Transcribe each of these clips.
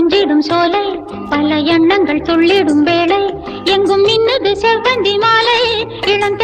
கொஞ்சிடும் சோலை பல எண்ணங்கள் துள்ளிடும் வேளை. எங்கும் நின்னது செவ்வந்தி மாலை இளம்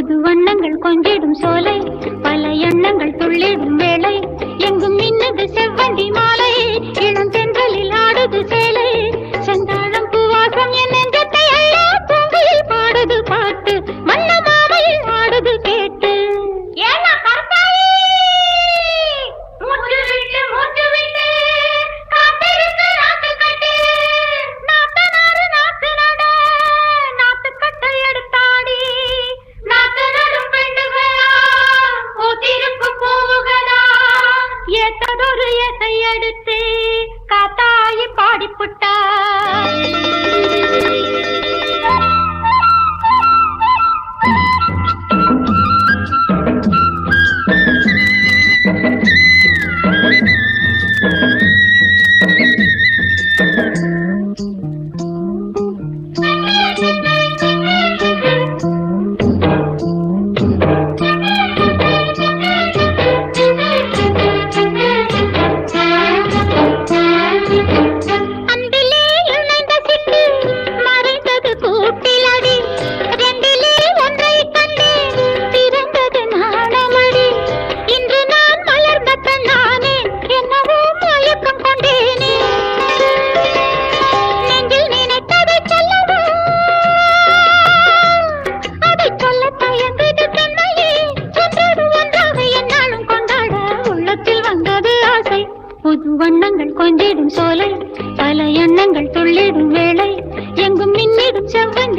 புது வண்ணங்கள் கொஞ்சிடும் சோலை பல எண்ணங்கள் துள்ளிடும் வேளை எங்கும் மின்னது செவ்வந்தி சோலை பல எண்ணங்கள் துள்ளிடும் வேளை எங்கும் மின்னிடும் செவ்வன்